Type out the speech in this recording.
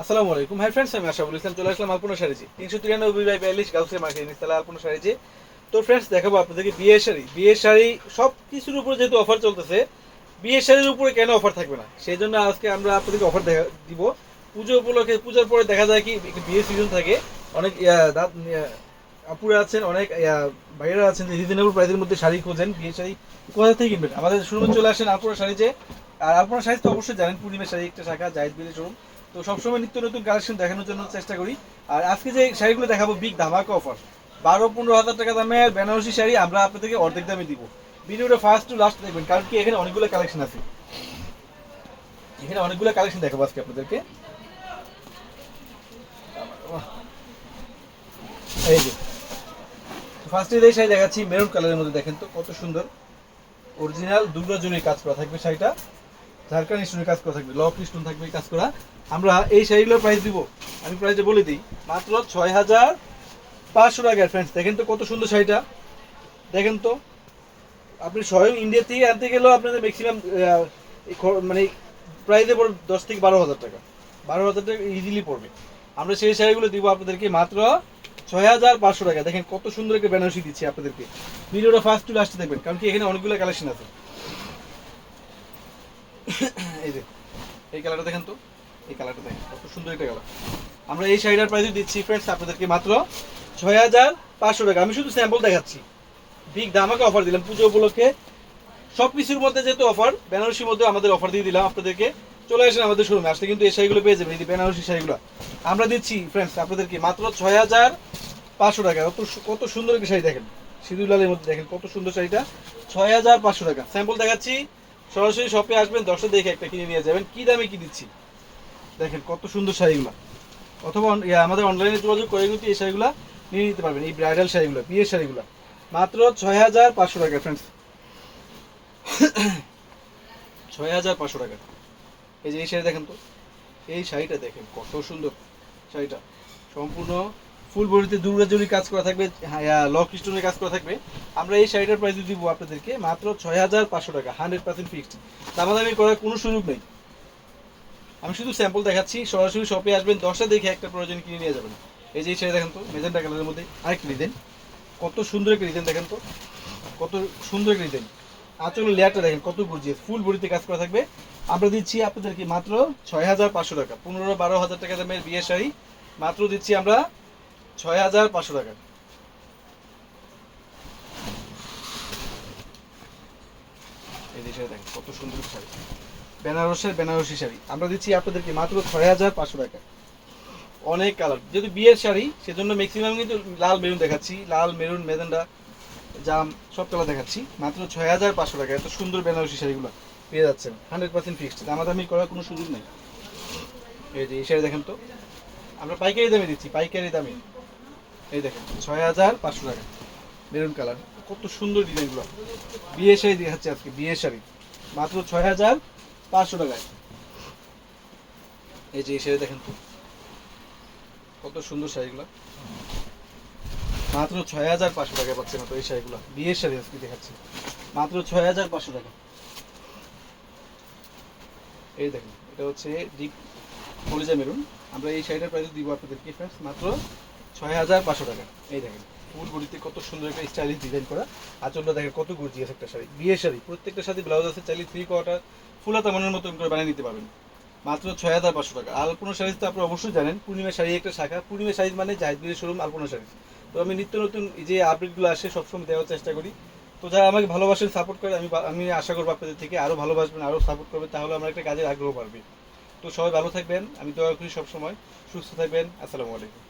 আসসালামু আলাইকুম। Hi friends আমি আশাফুল ইসলাম চলে আসলাম আলপনা শাড়িজি তিনশো তিরানব্বই বাই বিয়াল্লিশ গাউসিয়া মার্কেট নিস্তালা আলপনা শাড়িজি তো ফ্রেন্ডস দেখাবো আপনাদেরকে বিয়ের শাড়ি। বিয়ের শাড়ি সব কিছুর উপরে যেহেতু অফার চলতেছে, বিয়ের শাড়ির উপরে কেন অফার থাকবে না? সেই জন্য আজকে আমরা আপনাদেরকে অফার দেখা দিব। পুজো উপলক্ষে, পূজার পরে দেখা যায় কি বিয়ের সিজন থাকে। অনেক দাঁত আপুরা আছেন, অনেক ভাইয়েরা আছেন যে রিজনেবল প্রাইসের মধ্যে শাড়ি খোঁজেন, বিয়ের শাড়ি কোথা থেকে কিনবেন? আমাদের শোরুমে চলে আসেন আলপনা শাড়িতে। আর আলপনা শাড়ি তো অবশ্যই জানেন পূর্ণিমা শাড়ি একটা শাখা জাহিদ বিলের শোরুম তো সবসময় নিত্য নতুন কালেকশন দেখানোর জন্য চেষ্টা করি। আর আজকে যে শাড়িগুলো দেখাবো বিগ ধামাকা অফার বারো, পনেরো হাজার টাকা দামের বেনারসি শাড়ি আমরা আপনাদেরকে অর্ধেক দামে দিব। ভিডিওটা ফার্স্ট টু লাস্ট দেখবেন, কারণ কি এখানে অনেকগুলো কালেকশন আছে। এখানে অনেকগুলো কালেকশন দেখাবো আজকে আপনাদেরকে। এই যে ফার্স্টে এই শাড়ি দেখাচ্ছি মেরুন কালারের মধ্যে দেখেন তো, কত সুন্দর। অরিজিনাল দুর্গা জুড়ে কাজ করা থাকবে শাড়িটা। ঝাড়খান্ড স্টোনের কাজ করা থাকবে লক স্টোন থাকবে কাজ করা। আমরা এই শাড়িগুলোর প্রাইস দিব। আমি প্রাইসটা বলে দিই। মাত্র ছয় হাজার পাঁচশো টাকার ফ্রেন্ডস দেখেন তো কত সুন্দর শাড়িটা। দেখেন তো। আপনি স্বয়ং ইন্ডিয়া থেকে আনতে গেলেও আপনাদের ম্যাক্সিমাম মানে প্রাইসে পড়বে দশ থেকে বারো হাজার টাকা। বারো হাজার টাকা ইজিলি পড়বে। আমরা সেই শাড়িগুলো দিব আপনাদেরকে মাত্র ছয় হাজার পাঁচশো টাকা। দেখেন কত সুন্দর একটা বেনারসি দিচ্ছি আপনাদেরকে। ভিডিওটা ফার্স্ট টু লাস্টে দেখবেন, কারণ কি এখানে অনেকগুলো কালেকশন আছে। এই যে, এই কালারটা দেখেন তো। এই কালারটা দেখেন, কত সুন্দর একটা কালার আমরা এই শাড়িটার প্রাইস দিচ্ছি ফ্রেন্ডস আপনাদেরকে মাত্র ছয় হাজার পাঁচশো টাকা। আমি শুধু স্যাম্পল দেখাচ্ছি। বিগ দামাকে অফার দিলাম পুজো উপলক্ষে। সব কিছুর মধ্যে যেহেতু অফার বেনারসির মধ্যে আমাদের অফার দিয়ে দিলাম আপনাদেরকে। চলে আসেন আমাদের শোরুমে আসলে কিন্তু এই শাড়িগুলো পেয়ে যাবেন, এই বেনারসি শাড়িগুলো। আমরা দিচ্ছি ফ্রেন্ডস আপনাদেরকে মাত্র ছয় হাজার পাঁচশো টাকা। কত কত সুন্দর একটা শাড়ি দেখেন। সিঁদুর লালের মধ্যে দেখেন কত সুন্দর শাড়িটা। ছয় হাজার পাঁচশো টাকা। স্যাম্পল দেখাচ্ছি। সরাসরি শপে আসবেন দশটা দেখে একটা কিনে নিয়ে যাবেন। কি দামে কি দিচ্ছি? দেখেন কত সুন্দর শাড়িগুলো। অথবা আমাদের অনলাইনে যোগাযোগ করে কিন্তু এই শাড়িগুলো নিয়ে নিতে পারবেন, এই ব্রাইডাল শাড়িগুলো, বিয়ের শাড়িগুলো। মাত্র ছয় হাজার পাঁচশো টাকা ফ্রেন্ডস ছয় হাজার পাঁচশো টাকা। এই যে এই শাড়ি দেখেন তো। এই শাড়িটা দেখেন কত সুন্দর শাড়িটা। সম্পূর্ণ ফুল বডিতে দুর্গাজুরি কাজ করা থাকবে লক স্টোনের কাজ করা থাকবে। আমরা এই শাড়িটার প্রাইস দিব আপনাদেরকে মাত্র ছয় হাজার পাঁচশো টাকা হান্ড্রেড পার্সেন্ট ফিক্সড দামাদামি করার কোনো সুযোগ নেই। আমি শুধু স্যাম্পল দেখাচ্ছি, সরাসরি শপে আসবেন, দশটা দেখে একটা প্রয়োজন কিনে নিয়ে যাবেন। এই যে শাড়ি দেখেন তো মেজেন্টা কালারের মধ্যে আরেকটা ডিজাইন কত সুন্দর একটা ডিজাইন দেখেন তো, কত সুন্দর একটা ডিজাইন আঁচলের লেয়ারটা দেখেন, কত গর্জিয়াস। ফুল বডিতে কাজ করা থাকবে। আমরা দিচ্ছি আপনাদেরকে মাত্র ছয় হাজার পাঁচশো টাকা, পনেরো বারো হাজার টাকা দামের বিয়ের শাড়ি। মাত্র দিচ্ছি আমরা ছয় হাজার পাঁচশো টাকা। এই যে দেখেন কত সুন্দর শাড়ি। বেনারসের বেনারসি শাড়ি। আমরা দিচ্ছি আপনাদেরকে মাত্র ছয় হাজার পাঁচশো টাকা। অনেক কালার। যেহেতু বিয়ের শাড়ি, সেজন্য ম্যাক্সিমাম কিন্তু লাল মেরুন দেখাচ্ছি। লাল, মেরুন মেজেন্ডা জাম, সব কালার দেখাচ্ছি। মাত্র ছয় হাজার পাঁচশো টাকা। এত সুন্দর বেনারসি শাড়িগুলো পেয়ে যাচ্ছেন। হান্ড্রেড পার্সেন্ট ফিক্সড দামাদামি করার কোনো সুযোগ নেই। এই যে, এই শাড়ি দেখেন তো। আমরা পাইকারি দামে দিচ্ছি, পাইকারি দামে। এই দেখেন, ছয় হাজার পাঁচশো টাকা। Maroon colour. কত সুন্দর ডিজাইনগুলো। বিয়ে শাড়ি দেখাচ্ছে আজকে, বিয়ে শাড়ি। মাত্র ছয় হাজার পাঁচশো টাকায়। এই যে এই শাড়ি দেখেন তো। কত সুন্দর শাড়িগুলো। মাত্র ছয় হাজার পাঁচশো টাকা পাচ্ছেন তো এই শাড়িগুলো। বিয়ের শাড়ি আজকে দেখাচ্ছি মাত্র ছয় হাজার পাঁচশো টাকা। এই দেখেন, এটা হচ্ছে ডিপ কলিজা মেরুন। আমরা এই শাড়িটার প্রাইস দিব আপনাদেরকে ফ্রেন্ডস মাত্র ছয় হাজার পাঁচশো টাকা। এই দেখেন। ফুল বডিতে কত সুন্দর একটা স্টাইলিশ ডিজাইন করা। আঁচলটা দেখেন কত গর্জিয়াস একটা শাড়ি। বিয়ের শাড়ি প্রত্যেকটা সাথে ব্লাউজ আছে চাইলে থ্রি কোয়ার্টার ফুলাতা মনের মতন করে বানিয়ে নিতে পারবেন। মাত্র ছয় হাজার পাঁচশো টাকা। আলপনা শাড়ি তো আপনি অবশ্যই জানেন পূর্ণিমা শাড়ি একটা শাখা। পূর্ণিমা শাড়ি মানে জাহিদবিরের শোরুম আলপনা শাড়ি। তো আমি নিত্য নতুন যে আপডেটগুলো আসে সবসময় দেওয়ার চেষ্টা করি। তো যারা আমাকে ভালোবাসেন সাপোর্ট করে আমি আমি আশা করব আপনাদের থেকে আরও ভালোবাসবেন আরও সাপোর্ট করবেন তাহলে আমার একটা কাজের আগ্রহ বাড়বে। তো সবাই ভালো থাকবেন। আমি দোয়া করি সবসময়। সুস্থ থাকবেন। আসসালামু আলাইকুম।